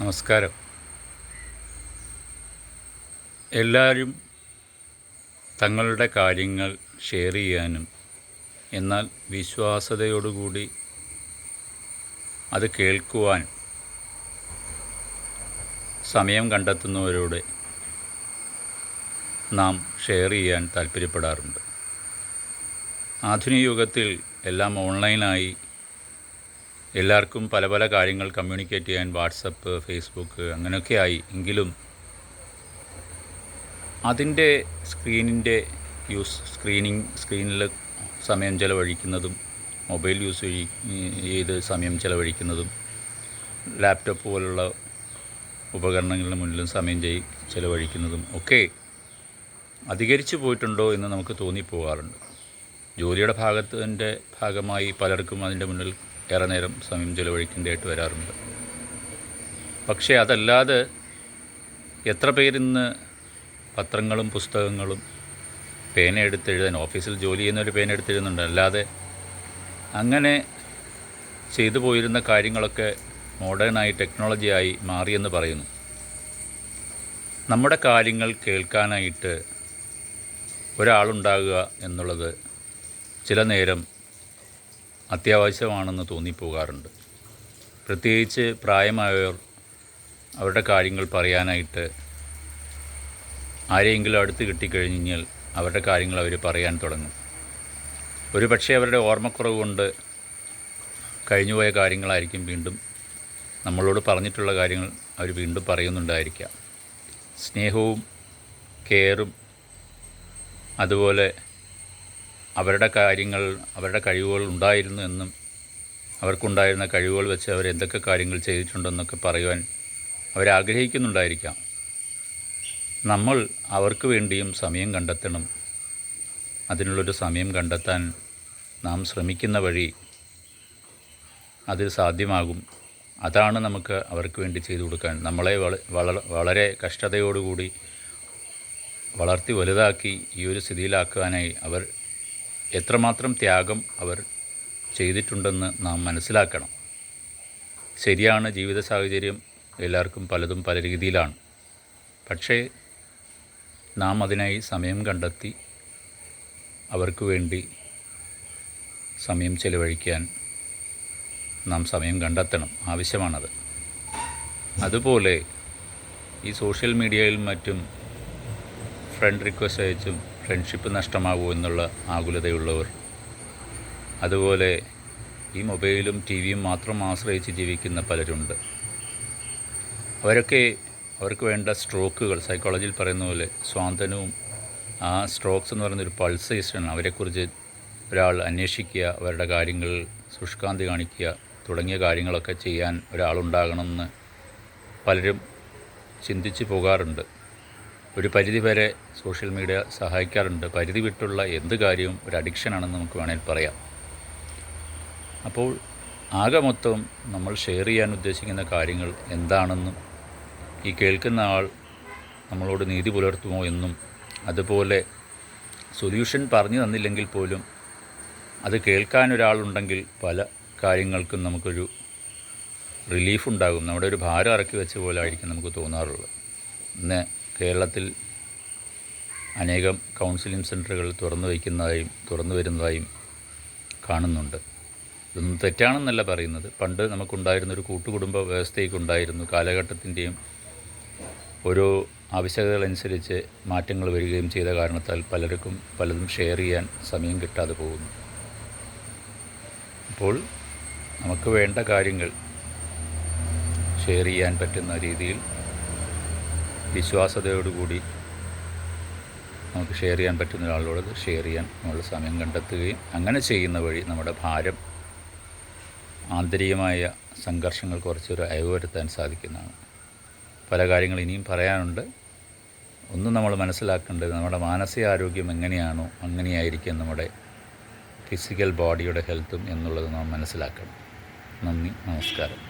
നമസ്കാരം. എല്ലാവരും തങ്ങളുടെ കാര്യങ്ങൾ ഷെയർ ചെയ്യാനും എന്നാൽ വിശ്വാസതയോടുകൂടി അത് കേൾക്കുവാൻ സമയം കണ്ടെത്തുന്നവരോട് നാം ഷെയർ ചെയ്യാൻ താല്പര്യപ്പെടാറുണ്ട്. ആധുനിക യുഗത്തിൽ എല്ലാം ഓൺലൈനായി എല്ലാവർക്കും പല പല കാര്യങ്ങൾ കമ്മ്യൂണിക്കേറ്റ് ചെയ്യാൻ വാട്സപ്പ് ഫേസ്ബുക്ക് അങ്ങനെയൊക്കെ ആയി. എങ്കിലും അതിന്റെ സ്ക്രീനിന്റെ യൂസ് സ്ക്രീനിങ് സ്ക്രീനിൽ സമയം ചിലവഴിക്കുന്നതും മൊബൈൽ യൂസ് ചെയ്ത് സമയം ചിലവഴിക്കുന്നതും ലാപ്ടോപ്പ് പോലുള്ള ഉപകരണങ്ങളുടെ മുന്നിലും സമയം ചെയ് ചിലവഴിക്കുന്നതും ഒക്കെ അധികരിച്ചു പോയിട്ടുണ്ടോ എന്ന് നമുക്ക് തോന്നിപ്പോകാറുണ്ട് ജോലിയുടെ ഭാഗത്തിന്റെ ഭാഗമായി പലർക്കും അതിന്റെ മുന്നിൽ ഏറെ നേരം സമയം ചിലവഴിക്കേണ്ടതായിട്ട് വരാറുണ്ട്. പക്ഷേ അതല്ലാതെ എത്ര പേരിന്ന് പത്രങ്ങളും പുസ്തകങ്ങളും പേന എടുത്തെഴുതാൻ ഓഫീസിൽ ജോലി ചെയ്യുന്നവർ പേന എടുത്തെഴുതുന്നുണ്ട് അല്ലാതെ അങ്ങനെ ചെയ്തു പോയിരുന്ന കാര്യങ്ങളൊക്കെ മോഡേണായി ടെക്നോളജിയായി മാറിയെന്ന് പറയുന്നു. നമ്മുടെ കാര്യങ്ങൾ കേൾക്കാനായിട്ട് ഒരാളുണ്ടാകുക എന്നുള്ളത് ചില നേരം അത്യാവശ്യമാണെന്ന് തോന്നിപ്പോകാറുണ്ട്. പ്രത്യേകിച്ച് പ്രായമായവർ അവരുടെ കാര്യങ്ങൾ പറയാനായിട്ട് ആരെയെങ്കിലും അടുത്ത് കിട്ടിക്കഴിഞ്ഞാൽ അവരുടെ കാര്യങ്ങൾ അവർ പറയാൻ തുടങ്ങും. ഒരു പക്ഷേ അവരുടെ ഓർമ്മക്കുറവ് കൊണ്ട് കഴിഞ്ഞുപോയ കാര്യങ്ങളായിരിക്കും വീണ്ടും നമ്മളോട് പറഞ്ഞിട്ടുള്ള കാര്യങ്ങൾ അവർ വീണ്ടും പറയുന്നുണ്ടായിരിക്കാം. സ്നേഹവും കെയറും അതുപോലെ അവരുടെ കാര്യങ്ങൾ അവരുടെ കഴിവുകൾ ഉണ്ടായിരുന്നു എന്നും അവർക്കുണ്ടായിരുന്ന കഴിവുകൾ വെച്ച് അവർ എന്തൊക്കെ കാര്യങ്ങൾ ചെയ്തിട്ടുണ്ടെന്നൊക്കെ പറയുവാൻ അവരാഗ്രഹിക്കുന്നുണ്ടായിരിക്കാം. നമ്മൾ അവർക്ക് വേണ്ടിയും സമയം കണ്ടെത്തണം. അതിനുള്ളൊരു സമയം കണ്ടെത്താൻ നാം ശ്രമിക്കുന്ന വഴി അത് സാധ്യമാകും. അതാണ് നമുക്ക് അവർക്ക് വേണ്ടി ചെയ്തു കൊടുക്കാൻ. നമ്മളെ വള വളരെ കഷ്ടതയോടുകൂടി വളർത്തി വലുതാക്കി ഈ ഒരു സ്ഥിതിയിലാക്കുവാനായി അവർ എത്രമാത്രം ത്യാഗം അവർ ചെയ്തിട്ടുണ്ടെന്ന് നാം മനസ്സിലാക്കണം. ശരിയാണ് ജീവിത സാഹചര്യം എല്ലാവർക്കും പലതും പല രീതിയിലാണ്. പക്ഷേ നാം അതിനായി സമയം കണ്ടെത്തി അവർക്ക് വേണ്ടി സമയം ചെലവഴിക്കാൻ നാം സമയം കണ്ടെത്തണം. ആവശ്യമാണത്. അതുപോലെ ഈ സോഷ്യൽ മീഡിയയിൽ മറ്റും ഫ്രണ്ട് റിക്വസ്റ്റ് അയച്ചും ഫ്രണ്ട്ഷിപ്പ് നഷ്ടമാകുമോ എന്നുള്ള ആകുലതയുള്ളവർ. അതുപോലെ ഈ മൊബൈലും ടി വിയും മാത്രം ആശ്രയിച്ച് ജീവിക്കുന്ന പലരുണ്ട്. അവരൊക്കെ അവർക്ക് വേണ്ട സ്ട്രോക്കുകൾ സൈക്കോളജിയിൽ പറയുന്ന പോലെ സ്വാന്തനവും ആ സ്ട്രോക്സ് എന്ന് പറയുന്നൊരു പൾസേഷൻ അവരെക്കുറിച്ച് ഒരാൾ അന്വേഷിക്കുക അവരുടെ കാര്യങ്ങൾ ശുഷ്കാന്തി കാണിക്കുക തുടങ്ങിയ കാര്യങ്ങളൊക്കെ ചെയ്യാൻ ഒരാളുണ്ടാകണമെന്ന് പലരും ചിന്തിച്ച് പോകാറുണ്ട്. ഒരു പരിധി വരെ സോഷ്യൽ മീഡിയ സഹായിക്കാറുണ്ട്. പരിധി വിട്ടുള്ള എന്ത് കാര്യവും ഒരു അഡിക്ഷനാണെന്ന് നമുക്ക് വേണമെങ്കിൽ പറയാം. അപ്പോൾ ആകെ മൊത്തം നമ്മൾ ഷെയർ ചെയ്യാൻ ഉദ്ദേശിക്കുന്ന കാര്യങ്ങൾ എന്താണെന്നും ഈ കേൾക്കുന്ന ആൾ നമ്മളോട് നീതി പുലർത്തുമോ എന്നും അതുപോലെ സൊല്യൂഷൻ പറഞ്ഞു തന്നില്ലെങ്കിൽ പോലും അത് കേൾക്കാൻ ഒരാളുണ്ടെങ്കിൽ പല കാര്യങ്ങൾക്കും നമുക്കൊരു റിലീഫ് ഉണ്ടാകും. നമ്മുടെ ഒരു ഭാരം ഇറക്കി വെച്ച പോലെ ആയിരിക്കും നമുക്ക് തോന്നാറുള്ളത്. ഇന്ന് കേരളത്തിൽ അനേകം കൗൺസിലിംഗ് സെന്ററുകൾ തുറന്നു വയ്ക്കുന്നതായും തുറന്നു വരുന്നതായും കാണുന്നുണ്ട്. ഇതൊന്നും തെറ്റാണെന്നല്ല പറയുന്നത്. പണ്ട് നമുക്കുണ്ടായിരുന്നൊരു കൂട്ടുകുടുംബ വ്യവസ്ഥയൊക്കെ ഉണ്ടായിരുന്നു. കാലഘട്ടത്തിന്റെയും ഓരോ ആവശ്യകതകളനുസരിച്ച് മാറ്റങ്ങൾ വരികയും ചെയ്ത കാരണത്താൽ പലർക്കും പലതും ഷെയർ ചെയ്യാൻ സമയം കിട്ടാതെ പോകുന്നു. അപ്പോൾ നമുക്ക് വേണ്ട കാര്യങ്ങൾ ഷെയർ ചെയ്യാൻ പറ്റുന്ന രീതിയിൽ വിശ്വാസതയോടുകൂടി നമുക്ക് ഷെയർ ചെയ്യാൻ പറ്റുന്ന ഒരാളോട് ഷെയർ ചെയ്യാൻ നമ്മൾ സമയം കണ്ടെത്തുകയും അങ്ങനെ ചെയ്യുന്ന വഴി നമ്മുടെ ഭാരം ആന്തരികമായ സംഘർഷങ്ങൾ കുറച്ചൊരു അയവ് വരുത്താൻ സാധിക്കുന്നതാണ്. പല കാര്യങ്ങൾ ഇനിയും പറയാനുണ്ട്. ഒന്നും നമ്മൾ മനസ്സിലാക്കേണ്ടത് നമ്മുടെ മാനസികാരോഗ്യം എങ്ങനെയാണോ അങ്ങനെയായിരിക്കും നമ്മുടെ ഫിസിക്കൽ ബോഡിയുടെ ഹെൽത്തും എന്നുള്ളത് നാം മനസ്സിലാക്കണം. നന്ദി നമസ്കാരം.